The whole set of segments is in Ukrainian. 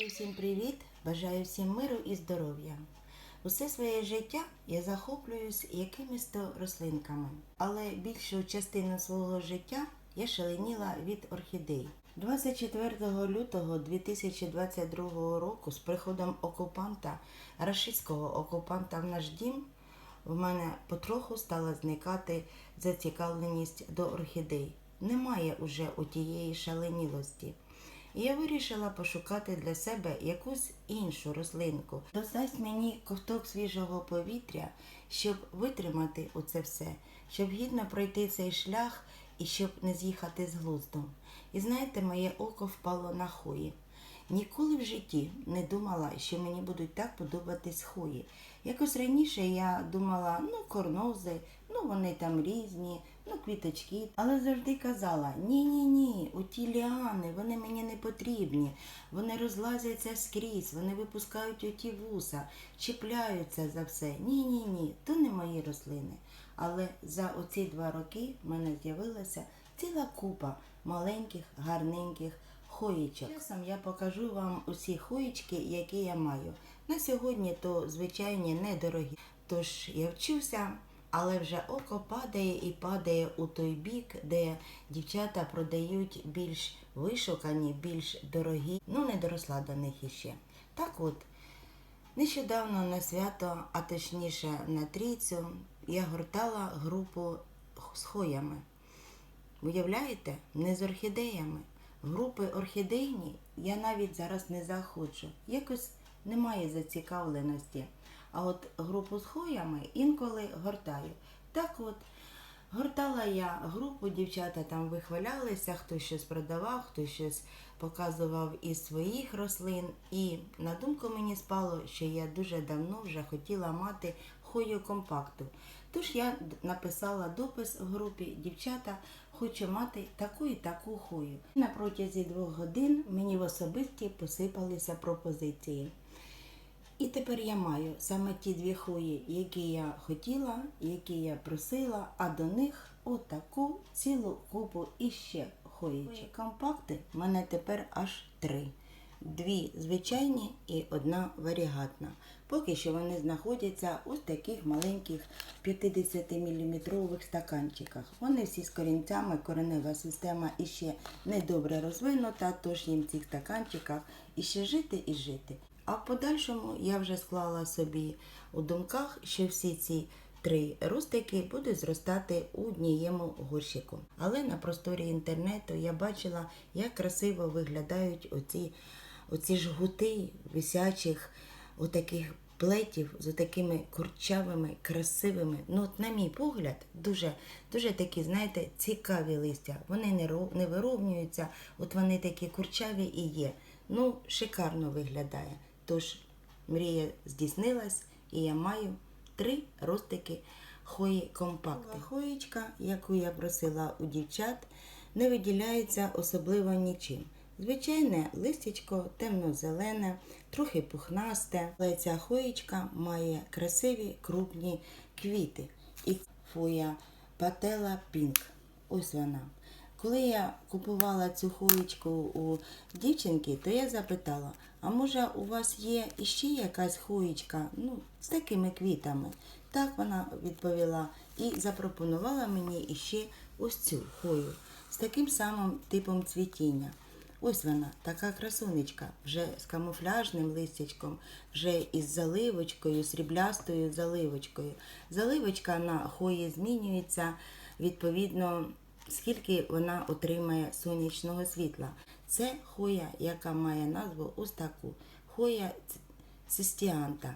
Друзі, всім привіт! Бажаю всім миру і здоров'я. Усе своє життя я захоплююсь якимись то рослинками, але більшу частину свого життя я шаленіла від орхідей. 24 лютого 2022 року з приходом окупанта, рашистського окупанта в наш дім, в мене потроху стала зникати зацікавленість до орхідей. Немає уже у тієї шаленілості. Я вирішила пошукати для себе якусь іншу рослинку. Додасть мені ковток свіжого повітря, щоб витримати оце все, щоб гідно пройти цей шлях і щоб не з'їхати з глузду. І знаєте, моє око впало на хої. Ніколи в житті не думала, що мені будуть так подобатись хої. Якось раніше я думала, ну, корнози, ну вони там різні, ну квіточки. Але завжди казала: ні, ні, ні, у ті ліани, вони мені не потрібні. Вони розлазяться скрізь, вони випускають оті вуса, чіпляються за все. Ні, ні, ні, то не мої рослини. Але за оці два роки в мене з'явилася ціла купа маленьких, гарненьких хоїчок. Часом я покажу вам усі хоїчки, які я маю. На сьогодні то звичайні недорогі. Тож я вчуся, але вже око падає і падає у той бік, де дівчата продають більш вишукані, більш дорогі. Ну, не доросла до них іще. Так от, нещодавно на свято, а точніше на трійцю, я гортала групу з хоями. Уявляєте, не з орхідеями. Групи орхідейні я навіть зараз не заходжу. Якось немає зацікавленості. А от групу з хоями інколи гортаю. Так от, гортала я групу, дівчата там вихвалялися, хтось щось продавав, хтось щось показував із своїх рослин. І на думку мені спало, що я дуже давно вже хотіла мати хою компакту. Тож я написала допис в групі дівчата, хочу мати таку і таку хою. На протязі двох годин мені в особисті посипалися пропозиції. І тепер я маю саме ті дві хої, які я хотіла, які я просила, а до них отаку цілу купу іще хоїчок. Компакти в мене тепер аж три. Дві звичайні і одна варігатна. Поки що вони знаходяться у таких маленьких 50-мм стаканчиках. Вони всі з корінцями, коренева система іще не добре розвинута, тож їм в цих стаканчиках іще жити і жити. А в подальшому я вже склала собі у думках, що всі ці три ростики будуть зростати у однієму горщику. Але на просторі інтернету я бачила, як красиво виглядають оці, оці жгути висячих отаких плетів з такими курчавими, красивими. Ну, от, на мій погляд, дуже, дуже такі, знаєте, цікаві листя. Вони не, не вировнюються, от вони такі курчаві і є. Ну, шикарно виглядає. Тож мрія здійснилась, і я маю три ростики хої компакти. Хоєчка, яку я просила у дівчат, не виділяється особливо нічим. Звичайне листячко темно-зелене, трохи пухнасте, але ця хоєчка має красиві крупні квіти. І фоя патела пінк. Ось вона. Коли я купувала цю хоєчку у дівчинки, то я запитала, а може у вас є іще якась хоєчка ну, з такими квітами? Так вона відповіла і запропонувала мені іще ось цю хою з таким самим типом цвітіння. Ось вона, така красунечка, вже з камуфляжним листячком, вже із заливочкою, сріблястою заливочкою. Заливочка на хої змінюється відповідно, скільки вона отримає сонячного світла. Це хоя, яка має назву ось таку хоя цистіанта.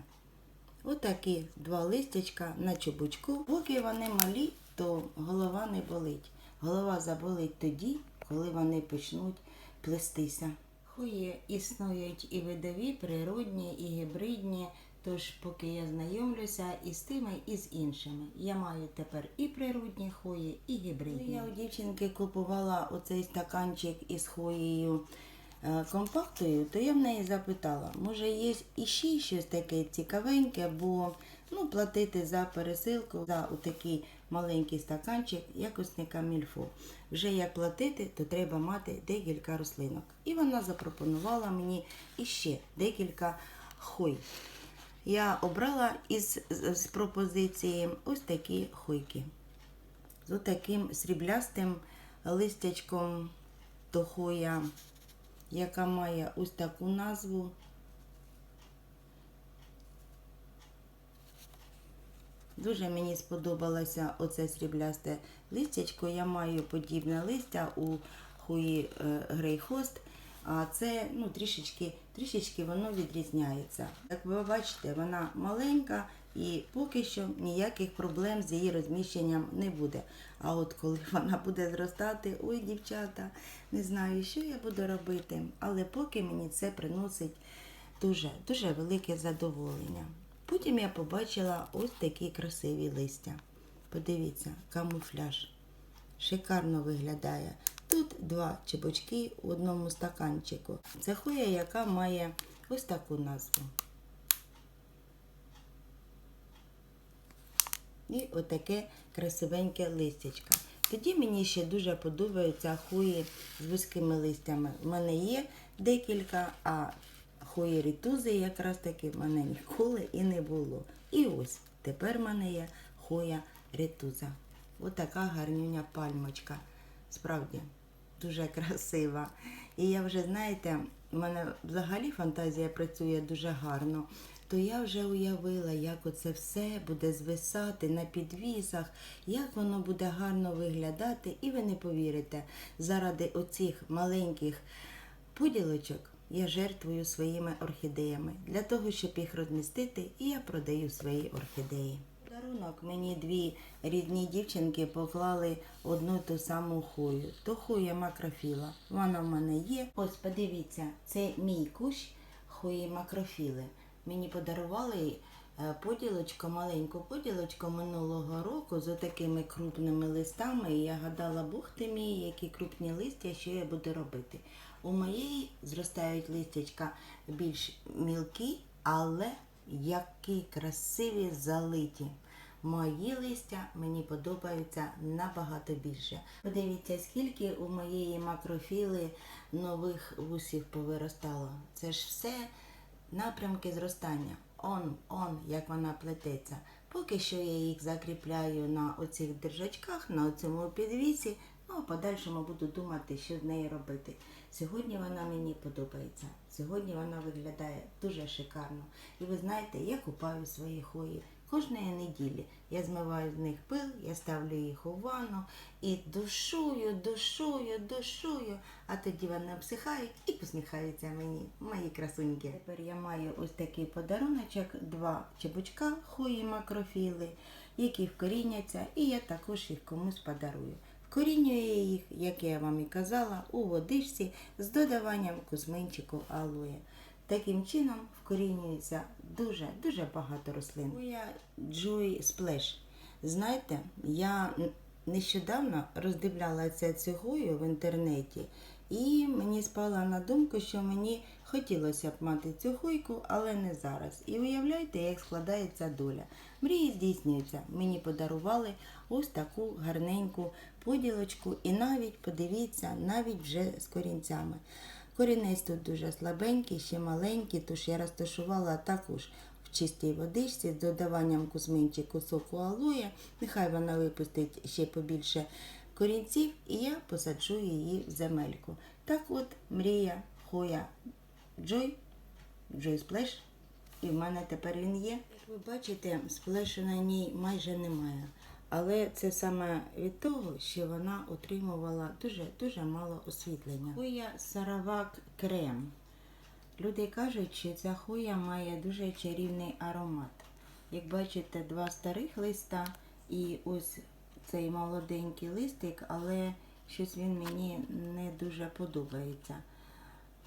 Отакі два листячка на чубучку. Поки вони малі, то голова не болить. Голова заболить тоді, коли вони почнуть плестися. Хої існують і видові, природні, і гібридні. Тож, поки я знайомлюся із тими, і з іншими. Я маю тепер і природні хої, і гібридні. Я у дівчинки купувала оцей стаканчик із хоєю е, компактою, то я в неї запитала, може є іще щось таке цікавеньке, бо ну, платити за пересилку за такий маленький стаканчик якосника мільфо. Вже як платити, то треба мати декілька рослинок. І вона запропонувала мені іще декілька хой. Я обрала із з- пропозиції ось такі хойки. З таким сріблястим листячком тохоя, яка має ось таку назву. Дуже мені сподобалося оце сріблясте листячко. Я маю подібне листя у хуї е, грейхост, а це ну, трішечки, трішечки воно відрізняється. Як ви бачите, вона маленька і поки що ніяких проблем з її розміщенням не буде. А от коли вона буде зростати, ой, дівчата, не знаю, що я буду робити, але поки мені це приносить дуже, дуже велике задоволення. Потім я побачила ось такі красиві листя. Подивіться, камуфляж. Шикарно виглядає. Тут два чебочки у одному стаканчику. Це хоя, яка має ось таку назву. І отаке красивеньке листячка. Тоді мені ще дуже подобаються хуї з вузькими листями. У мене є декілька, а хої рітузи якраз таки в мене ніколи і не було. І ось тепер в мене є хоя рітуза. Отака гарнюня пальмочка. Справді дуже красива. І я вже, знаєте, в мене взагалі фантазія працює дуже гарно. То я вже уявила, як оце все буде звисати на підвісах, як воно буде гарно виглядати, і ви не повірите, заради оцих маленьких поділочок я жертвую своїми орхідеями. Для того, щоб їх розмістити, і я продаю свої орхідеї. Подарунок мені дві рідні дівчинки поклали одну ту саму хою. То хоя макрофіла. Вона в мене є. Ось подивіться, це мій кущ хої макрофіли. Мені подарували е, поділочку, маленьку поділочку минулого року з такими крупними листами. І я гадала, Бог ти мій, які крупні листя, що я буду робити. У моєї зростають листячка більш мілкі, але які красиві залиті. Мої листя мені подобаються набагато більше. Подивіться, скільки у моєї макрофіли нових вусів повиростало. Це ж все напрямки зростання. Он, он, як вона плететься. Поки що я їх закріпляю на оцих держачках, на цьому підвісі. Ну, а подальшому буду думати, що з нею робити. Сьогодні вона мені подобається. Сьогодні вона виглядає дуже шикарно. І ви знаєте, я купаю свої хої. Кожної неділі я змиваю з них пил, я ставлю їх у ванну і душую, душую, душую, а тоді вони обсихають і посміхаються мені, мої красуньки. Тепер я маю ось такий подаруночок, два чебучка хої макрофіли, які вкоріняться, і я також їх комусь подарую. Вкорінюю їх, як я вам і казала, у водичці з додаванням кузьминчику алоє. Таким чином вкорінюється дуже дуже багато рослин. Моя Joy Splash. Знаєте, я нещодавно роздивлялася цю хою в інтернеті, і мені спала на думку, що мені хотілося б мати цю хойку, але не зараз. І уявляєте, як складається доля. Мрії здійснюються. Мені подарували ось таку гарненьку поділочку, і навіть подивіться, навіть вже з корінцями. Корінець тут дуже слабенький, ще маленький, тож я розташувала також в чистій водичці з додаванням кузьминчику соку алоє. Нехай вона випустить ще побільше корінців, і я посаджу її в земельку. Так от мрія Хоя Джой, Джой Сплеш, і в мене тепер він є. Як ви бачите, сплешу на ній майже немає. Але це саме від того, що вона отримувала дуже дуже мало освітлення. Хоя Саравак крем. Люди кажуть, що ця хоя має дуже чарівний аромат. Як бачите, два старих листа і ось цей молоденький листик, але щось він мені не дуже подобається.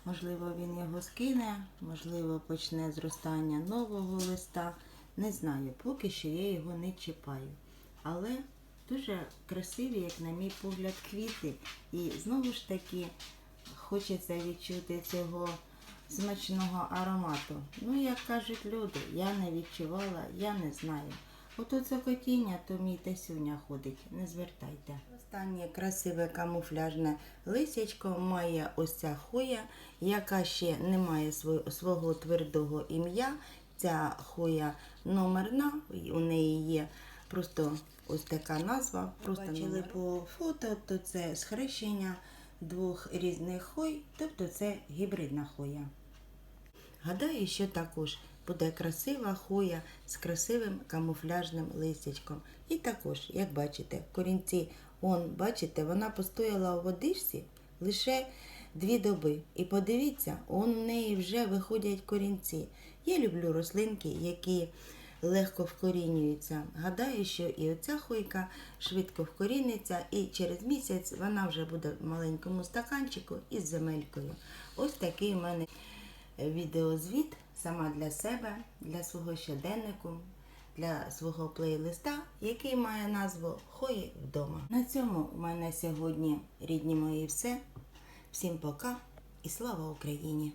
Можливо, він його скине, можливо, почне зростання нового листа. Не знаю, поки що я його не чіпаю. Але дуже красиві, як на мій погляд, квіти. І знову ж таки хочеться відчути цього смачного аромату. Ну, як кажуть люди, я не відчувала, я не знаю. Ото це котіння, то мій Тесюня ходить, не звертайте. Останнє красиве камуфляжне лисячко має ось ця хоя, яка ще не має свого, свого твердого ім'я. Ця хоя номерна, у неї є просто ось така назва. Просто бачили по фото, то це схрещення двох різних хой, тобто це гібридна хоя. Гадаю, що також буде красива хоя з красивим камуфляжним листячком. І також, як бачите, корінці, он, бачите, вона постояла у водичці лише дві доби. І подивіться, он в неї вже виходять корінці. Я люблю рослинки, які легко вкорінюються. Гадаю, що і оця хойка швидко вкоріниться, і через місяць вона вже буде в маленькому стаканчику із земелькою. Ось такий у мене відеозвіт сама для себе, для свого щоденнику, для свого плейлиста, який має назву Хої вдома. На цьому у мене сьогодні, рідні мої, все. Всім пока і слава Україні!